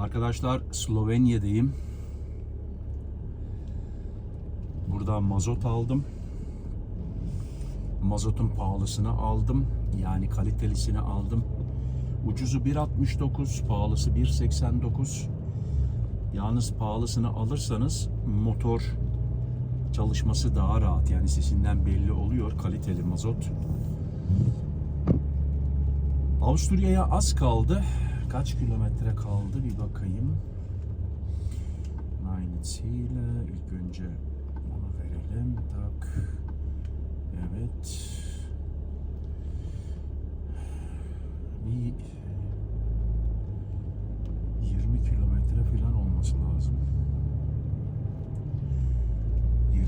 Arkadaşlar Slovenya'dayım. Burada mazot aldım. Mazotun pahalısını aldım. Yani kalitelisini aldım. Ucuzu 1.69, pahalısı 1.89. Yalnız pahalısını alırsanız motor çalışması daha rahat. Yani sesinden belli oluyor kaliteli mazot. Avusturya'ya az kaldı. Kaç kilometre kaldı bir bakayım. Mainz ile ilk önce ona verelim. Tak. Evet. Bir 20 kilometre falan olması lazım.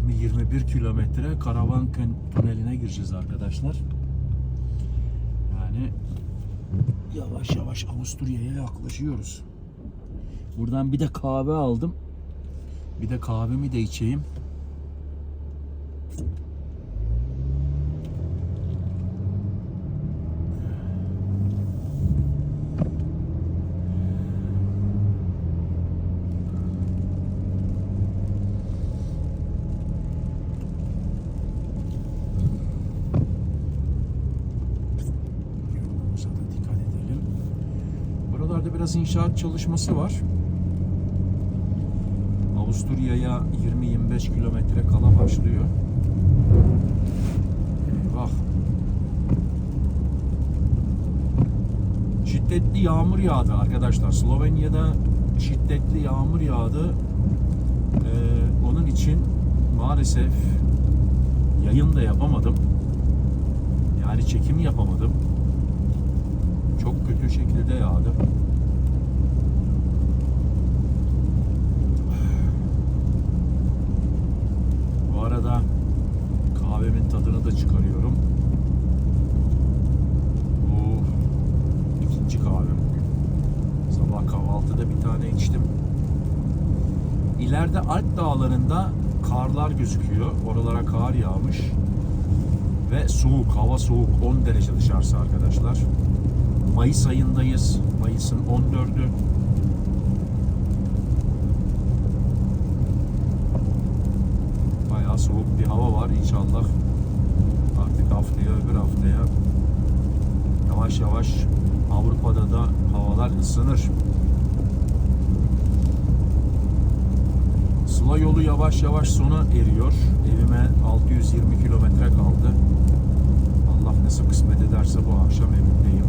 20-21 kilometre karavan tüneline gireceğiz arkadaşlar. Yani yavaş yavaş Avusturya'ya yaklaşıyoruz. Buradan bir de kahve aldım. Bir de kahvemi de içeyim. Yolumuza da dikkat edelim. Buralarda biraz inşaat çalışması var. Avusturya'ya 20-25 kilometre kala başlıyor. Eyvah. Şiddetli yağmur yağdı arkadaşlar. Slovenya'da şiddetli yağmur yağdı. Ee, onun için maalesef yayın da yapamadım. Yani çekim yapamadım. Çok kötü şekilde yağdı. İçtim. İleride Alp dağlarında karlar gözüküyor. Oralara kar yağmış. Ve soğuk, hava soğuk. 10 derece dışarısı arkadaşlar. Mayıs ayındayız. Mayıs'ın 14'ü. Bayağı soğuk bir hava var inşallah. Artık haftaya öbür haftaya yavaş yavaş Avrupa'da da havalar ısınır. Sıla yolu yavaş yavaş sona eriyor. Evime 620 kilometre kaldı. Allah nasıl kısmet ederse bu akşam evimdeyim.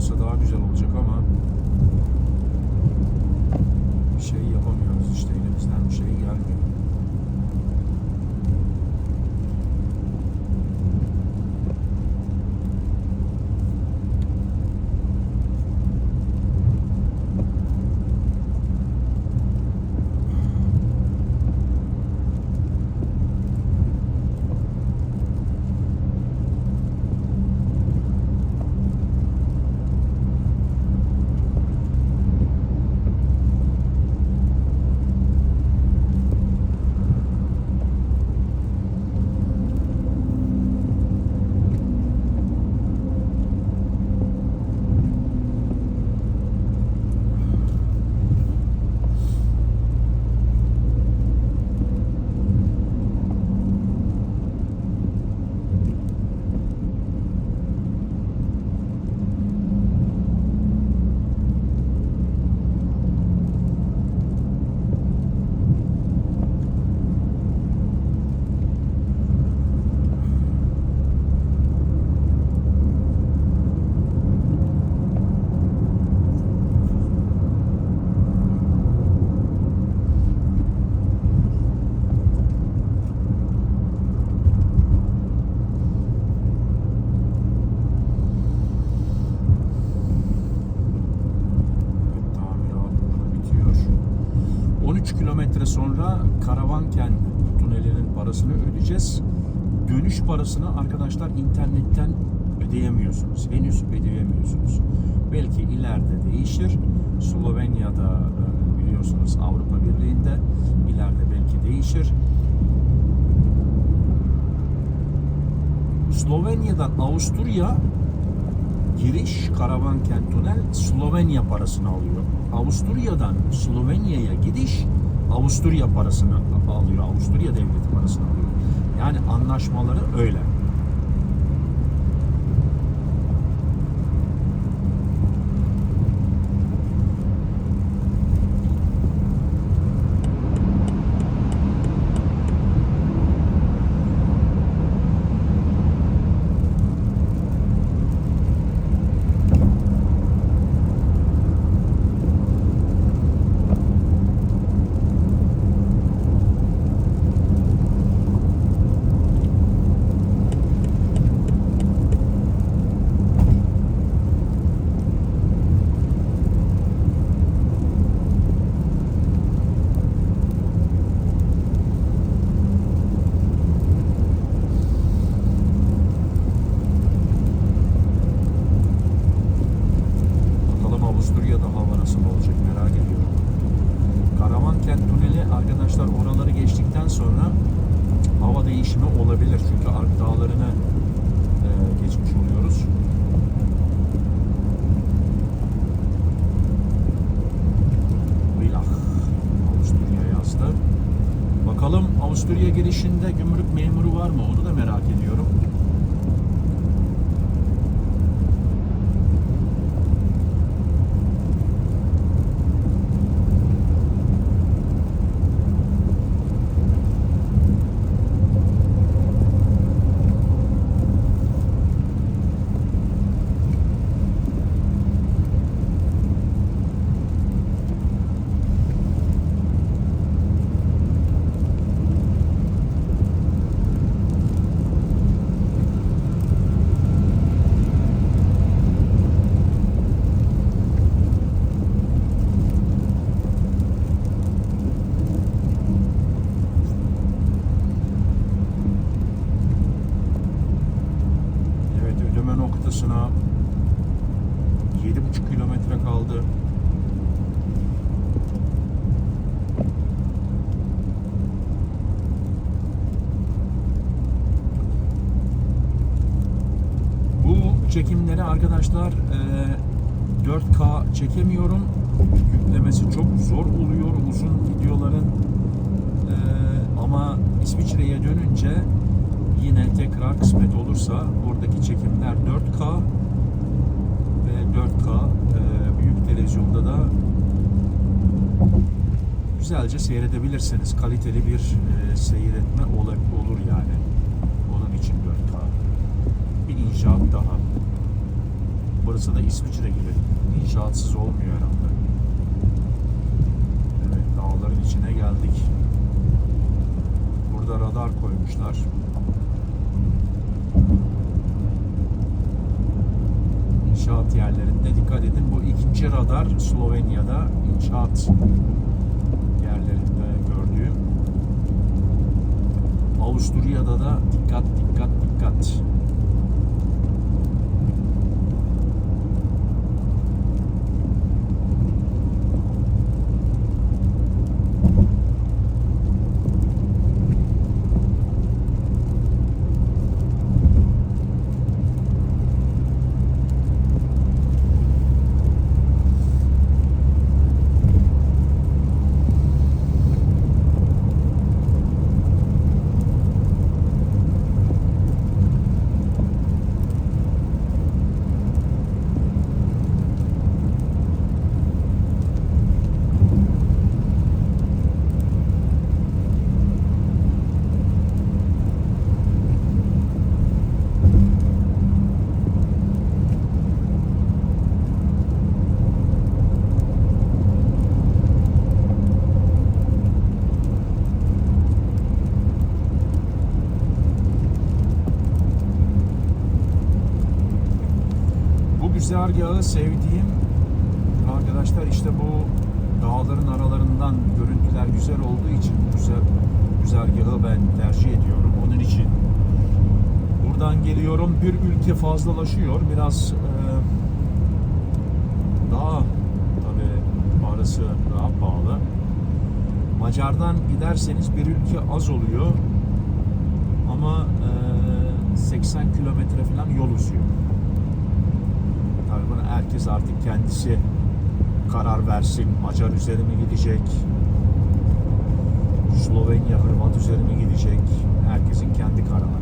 Olsa daha güzel olacak ama bir şey yapamıyoruz işte elimizden bir şey gelmiyor. Evet, tamirat burada bitiyor. 13 kilometre sonra Karavanken tünelinin parasını ödeyeceğiz. Dönüş parasını arkadaşlar internetten ödeyemiyorsunuz. Henüz ödeyemiyorsunuz. Belki ileride değişir. Slovenya'da e, biliyorsunuz Avrupa Birliği'nde ileride belki değişir. Slovenya'dan Avusturya giriş Karavanken Tünel Slovenya parasını alıyor. Avusturya'dan Slovenya'ya gidiş Avusturya parasını alıyor. Avusturya devleti parasını alıyor. Yani anlaşmaları öyle. Bakalım Avusturya'da hava nasıl olacak merak ediyorum. Karavanken Tüneli arkadaşlar oraları geçtikten sonra hava değişimi olabilir. Çünkü Alp Dağları'nı e, geçmiş oluyoruz. Vıyah. Avusturya yazdı. Bakalım Avusturya girişinde gümrük memuru var mı? Onu da merak ediyorum. Evet ödeme noktasına 7,5 kilometre kaldı. Bu çekimleri arkadaşlar e, 4K çekemiyorum. Yüklemesi çok zor oluyor uzun videoların. E, ama İsviçre'ye dönünce yine tekrar kısmet olursa oradaki çekimler 4K ve 4K e, büyük televizyonda da güzelce seyredebilirsiniz. Kaliteli bir e, seyretme olur yani. Onun için 4K. Bir inşaat daha. Burası da İsviçre gibi. İnşaatsız olmuyor herhalde. Evet, dağların içine geldik. Burada radar koymuşlar. İnşaat yerlerinde dikkat edin. Bu ikinci radar Slovenya'da inşaat yerlerinde gördüğüm. Avusturya'da da dikkat dikkat dikkat. Güzergahı sevdiğim arkadaşlar işte bu dağların aralarından görüntüler güzel olduğu için bu güzel güzergahı ben tercih ediyorum. Onun için buradan geliyorum bir ülke fazlalaşıyor. Biraz e, daha tabi arası daha pahalı. Macar'dan giderseniz bir ülke az oluyor ama e, 80 kilometre falan yol uzuyor. Tabii bunu herkes artık kendisi karar versin. Macar üzeri mi gidecek? Slovenya, Hırvat üzeri mi gidecek? Herkesin kendi kararı.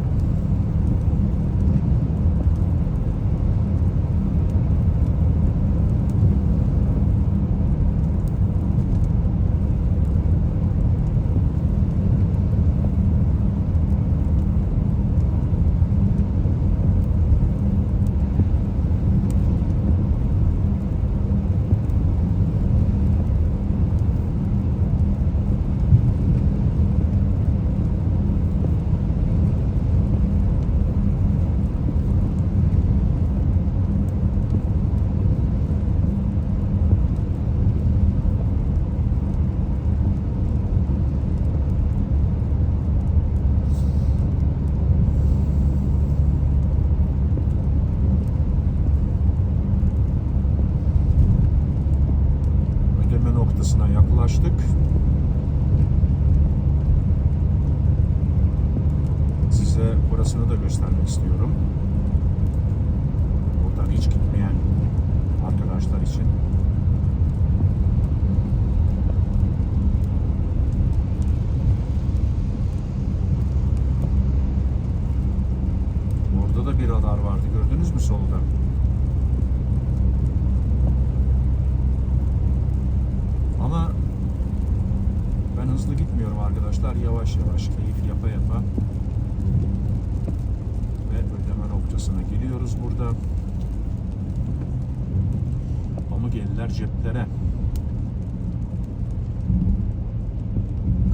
ödeme noktasına yaklaştık. Size burasını da göstermek istiyorum. Buradan hiç gitmeyen arkadaşlar için. Orada da bir radar vardı. Gördünüz mü solda? Ama ben hızlı arkadaşlar. Yavaş yavaş keyif yapa yapa ve ödeme noktasına geliyoruz burada. Pamuk eller ceplere.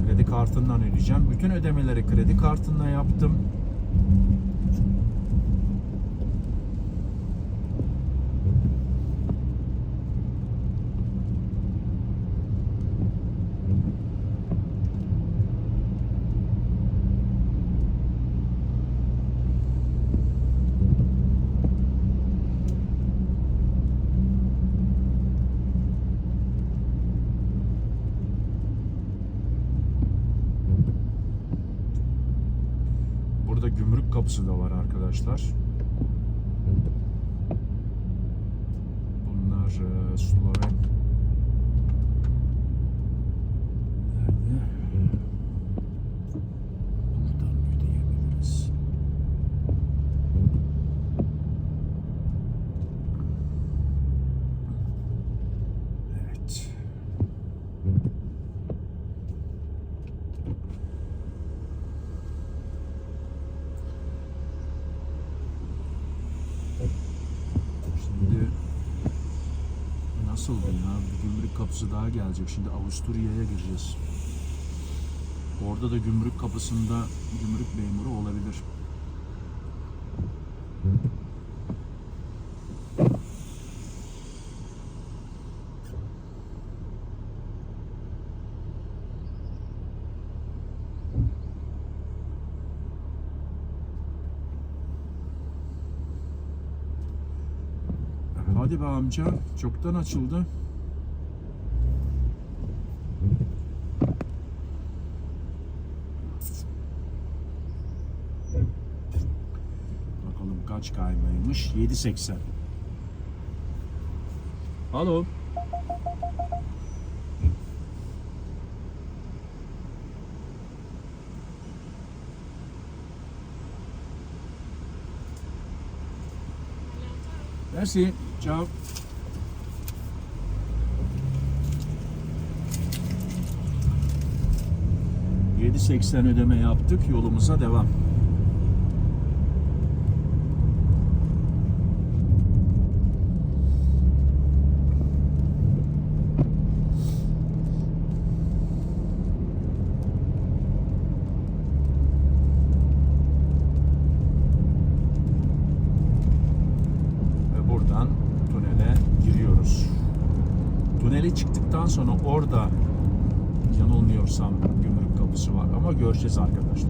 Kredi kartından ödeyeceğim. Bütün ödemeleri kredi kartından yaptım. Burada gümrük kapısı da var arkadaşlar. Bunlar e, Sloven. Nerede? Buradan ödeyebiliriz. Evet. nasıldı ya? Bir kapısı daha gelecek. Şimdi Avusturya'ya gireceğiz. Orada da gümrük kapısında gümrük memuru olabilir. Hadi be amca, çoktan açıldı. Kaç kaymaymış? 7.80. Alo. Merci. Ciao. ...7.80 ödeme yaptık. Yolumuza devam. ve buradan tünele giriyoruz. Çıktıktan sonra orada yanılmıyorsam gümrük kapısı var ama göreceğiz arkadaşlar.